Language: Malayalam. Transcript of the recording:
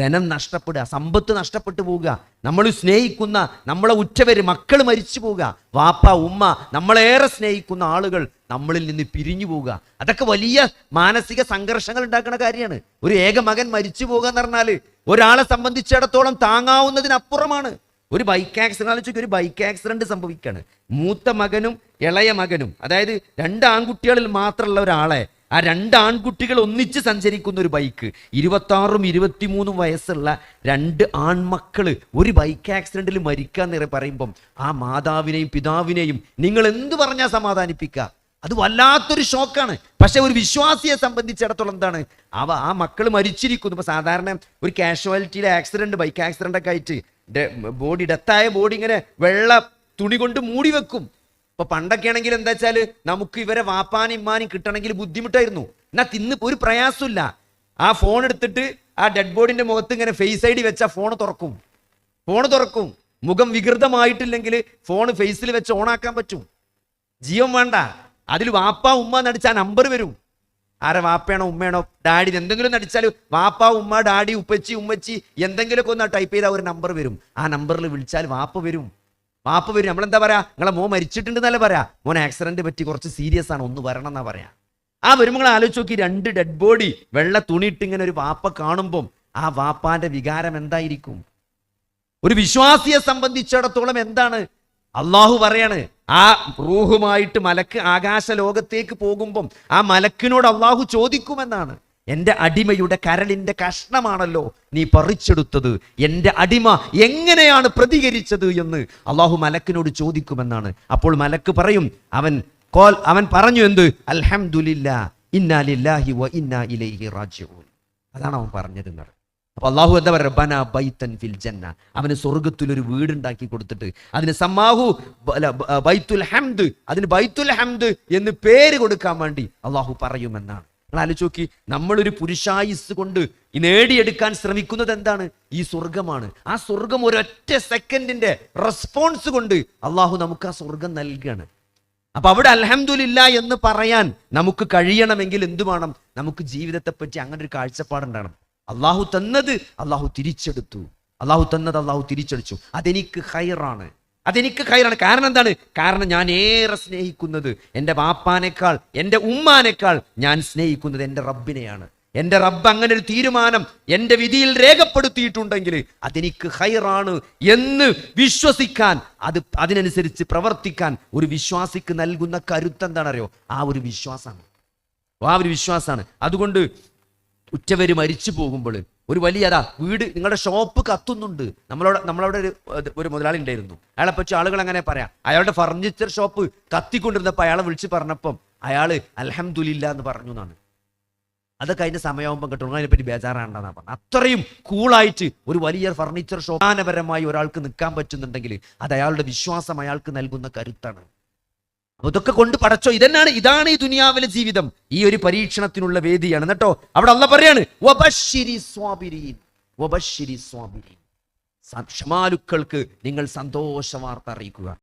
ധനം നഷ്ടപ്പെടുക സമ്പത്ത് നഷ്ടപ്പെട്ടു പോവുക നമ്മൾ സ്നേഹിക്കുന്ന നമ്മളെ ഉറ്റവര് മക്കൾ മരിച്ചു പോവുക വാപ്പ ഉമ്മ നമ്മളേറെ സ്നേഹിക്കുന്ന ആളുകൾ നമ്മളിൽ നിന്ന് പിരിഞ്ഞു പോവുക. അതൊക്കെ വലിയ മാനസിക സംഘർഷങ്ങൾ ഉണ്ടാക്കുന്ന കാര്യമാണ്. ഒരു ഏക മകൻ മരിച്ചു പോകുക എന്ന് പറഞ്ഞാൽ ഒരാളെ സംബന്ധിച്ചിടത്തോളം താങ്ങാവുന്നതിനപ്പുറമാണ്. ഒരു ബൈക്ക് ആക്സിഡന്റ് ആലോചിച്ച് ഒരു ബൈക്ക് ആക്സിഡന്റ് സംഭവിക്കുകയാണ് മൂത്ത മകനും ഇളയ മകനും അതായത് രണ്ട് ആൺകുട്ടികളിൽ മാത്രമുള്ള ഒരാളെ ആ രണ്ട് ആൺകുട്ടികൾ ഒന്നിച്ച് സഞ്ചരിക്കുന്ന ഒരു ബൈക്ക്. ഇരുപത്താറും ഇരുപത്തിമൂന്നും വയസ്സുള്ള രണ്ട് ആൺമക്കൾ ഒരു ബൈക്ക് ആക്സിഡന്റിൽ മരിക്കാന്ന് പറയുമ്പം ആ മാതാവിനെയും പിതാവിനെയും നിങ്ങൾ എന്ത് പറഞ്ഞാൽ സമാധാനിപ്പിക്കുക അത് വല്ലാത്തൊരു ഷോക്കാണ്. പക്ഷെ ഒരു വിശ്വാസിയെ സംബന്ധിച്ചിടത്തോളം എന്താണ്? അവ ആ മക്കൾ മരിച്ചിരിക്കുന്നു. ഇപ്പൊ സാധാരണ ഒരു കാഷ്വാലിറ്റിയിലെ ആക്സിഡന്റ് ബൈക്ക് ആക്സിഡന്റ് ഒക്കെ ആയിട്ട് ബോഡി ഡെത്തായ ബോഡി ഇങ്ങനെ വെള്ള തുണി കൊണ്ട് മൂടി വെക്കും. ഇപ്പൊ പണ്ടൊക്കെ ആണെങ്കിൽ എന്താ വെച്ചാൽ നമുക്ക് ഇവരെ വാപ്പാനും ഇമ്മാനും കിട്ടണമെങ്കിൽ ബുദ്ധിമുട്ടായിരുന്നു. എന്നാ തിന്ന് ഒരു പ്രയാസമില്ല ആ ഫോൺ എടുത്തിട്ട് ആ ഡെഡ് ബോഡിന്റെ മുഖത്ത് ഇങ്ങനെ ഫേസ് ഐ ഡി വെച്ചാൽ ഫോൺ തുറക്കും. ഫോൺ തുറക്കും. മുഖം വികൃതമായിട്ടില്ലെങ്കിൽ ഫോൺ ഫേസിൽ വെച്ച് ഓണാക്കാൻ പറ്റും. ജീവൻ വേണ്ട. അതിൽ വാപ്പ ഉമ്മ നടിച്ച ആ നമ്പർ വരും. ആരെ വാപ്പയാണോ ഉമ്മയാണോ ഡാഡി എന്തെങ്കിലും നടിച്ചാൽ വാപ്പ ഉമ്മ ഡാഡി ഉപ്പച്ചി ഉമ്മച്ചി എന്തെങ്കിലുമൊക്കെ ഒന്ന് ടൈപ്പ് ചെയ്താൽ ഒരു നമ്പർ വരും. ആ നമ്പറിൽ വിളിച്ചാൽ വാപ്പ വരും. വാപ്പ വരും. നമ്മളെന്താ പറയാ? നിങ്ങളെ മോൻ മരിച്ചിട്ടുണ്ടെന്നല്ല പറയാ? മോൻ ആക്സിഡന്റ് പറ്റി കുറച്ച് സീരിയസ് ആണ്. ഒന്ന് വരണം എന്നാ പറയാ. ആ വരുമ്പോൾ ആലോചിച്ച് നോക്കി രണ്ട് ഡെഡ് ബോഡി വെള്ള തുണിയിട്ട് ഇങ്ങനെ ഒരു വാപ്പ കാണുമ്പം ആ വാപ്പാന്റെ വികാരം എന്തായിരിക്കും? ഒരു വിശ്വാസിയെ സംബന്ധിച്ചിടത്തോളം എന്താണ്? അള്ളാഹു പറയാണ് ആ റൂഹുമായിട്ട് മലക്ക് ആകാശ ലോകത്തേക്ക് പോകുമ്പം ആ മലക്കിനോട് അള്ളാഹു ചോദിക്കുമെന്നാണ്. എന്റെ അടിമയുടെ കരളിന്റെ കഷ്ണമാണല്ലോ നീ പറിച്ചെടുത്തത്. എന്റെ അടിമ എങ്ങനെയാണ് പ്രതികരിച്ചത് എന്ന് അള്ളാഹു മലക്കിനോട് ചോദിക്കുമെന്നാണ്. അപ്പോൾ മലക്ക് പറയും അവൻ കോൽ അവൻ പറഞ്ഞു എന്ത്? അൽഹംദുലില്ലാ ഇന്നാലില്ലാഹി വ ഇന്നാ ഇലൈഹി റാജിഊൻ. അതാണ് അവൻ പറഞ്ഞിരുന്നത് അപ്പൊ അള്ളാഹു എന്താ പറയുക? ബന ബൈത്തൻ ഫിൽ ജന്ന. അവന് സ്വർഗത്തിൽ ഒരു വീടുണ്ടാക്കി കൊടുത്തിട്ട് അതിന് സമാഹു ബൈത്തുൽ ഹംദ് അതിന് ബൈത്തുൽ ഹംദ് എന്ന് പേര് കൊടുക്കാൻ വേണ്ടി അള്ളാഹു പറയുമെന്നാണ്. നിങ്ങൾ ആലോചിച്ച് നോക്കി നമ്മളൊരു പുരുഷായുസ് കൊണ്ട് നേടിയെടുക്കാൻ ശ്രമിക്കുന്നത് എന്താണ്? ഈ സ്വർഗമാണ് ആ സ്വർഗം ഒരൊറ്റ സെക്കൻഡിന്റെ റെസ്പോൺസ് കൊണ്ട് അള്ളാഹു നമുക്ക് ആ സ്വർഗം നൽകുകയാണ് അപ്പൊ അവിടെ അലഹമില്ല എന്ന് പറയാൻ നമുക്ക് കഴിയണമെങ്കിൽ എന്തു വേണം? നമുക്ക് ജീവിതത്തെ പറ്റി അങ്ങനെ ഒരു കാഴ്ചപ്പാടുണ്ടാകണം അള്ളാഹു തന്നത് അള്ളാഹു തിരിച്ചെടുത്തു. അള്ളാഹു തന്നത് അള്ളാഹു തിരിച്ചടിച്ചു. അതെനിക്ക് ഹൈറാണ്. അതെനിക്ക് കയറാണ് കാരണം എന്താണ്? കാരണം ഞാൻ ഏറെ സ്നേഹിക്കുന്നത് എന്റെ വാപ്പാനേക്കാൾ എന്റെ ഉമ്മാനേക്കാൾ ഞാൻ സ്നേഹിക്കുന്നത് എന്റെ റബ്ബിനെയാണ്. എന്റെ റബ്ബ് അങ്ങനെ ഒരു തീരുമാനം എന്റെ വിധിയിൽ രേഖപ്പെടുത്തിയിട്ടുണ്ടെങ്കിൽ അതെനിക്ക് ഹൈറാണ് എന്ന് വിശ്വസിക്കാൻ അത് അതിനനുസരിച്ച് പ്രവർത്തിക്കാൻ ഒരു വിശ്വാസിക്ക് നൽകുന്ന കരുത്ത് എന്താണറിയോ ആ ഒരു വിശ്വാസമാണ്. ആ ഒരു വിശ്വാസമാണ്. അതുകൊണ്ട് ഉറ്റവര് മരിച്ചു പോകുമ്പോൾ ഒരു വലിയ അതാ വീട് നിങ്ങളുടെ ഷോപ്പ് കത്തുന്നുണ്ട്. നമ്മളവിടെ നമ്മളവിടെ ഒരു ഒരു മുതലാളി ഉണ്ടായിരുന്നു. അയാളെ പറ്റി ആളുകൾ അങ്ങനെ പറയാം? അയാളുടെ ഫർണിച്ചർ ഷോപ്പ് കത്തിക്കൊണ്ടിരുന്നപ്പോൾ അയാളെ വിളിച്ച് പറഞ്ഞപ്പം അയാൾ അൽഹംദുലില്ല എന്ന് പറഞ്ഞു എന്നാണ്. അതൊക്കെ അതിന്റെ സമയമാകുമ്പോൾ കിട്ടും. അതിനെപ്പറ്റി ബേജാറാണ്ടെന്നാ പറഞ്ഞു. അത്രയും കൂളായിട്ട് ഒരു വലിയ ഫർണിച്ചർ ഷോപ്പ് ഒരാൾക്ക് നിൽക്കാൻ പറ്റുന്നുണ്ടെങ്കിൽ അത് അയാളുടെ വിശ്വാസം അയാൾക്ക് നൽകുന്ന കരുത്താണ്. അപ്പൊ ഇതൊക്കെ കൊണ്ട് പടച്ചോ ഇതെന്നാണ് ഇതാണ് ഈ ദുനിയാവിലെ ജീവിതം. ഈ ഒരു പരീക്ഷണത്തിനുള്ള വേദിയാണ്. കേട്ടോ അവിടെ അല്ല പറയാണ് ക്ഷമാലുക്കൾക്ക് നിങ്ങൾ സന്തോഷ വാർത്ത അറിയിക്കുക.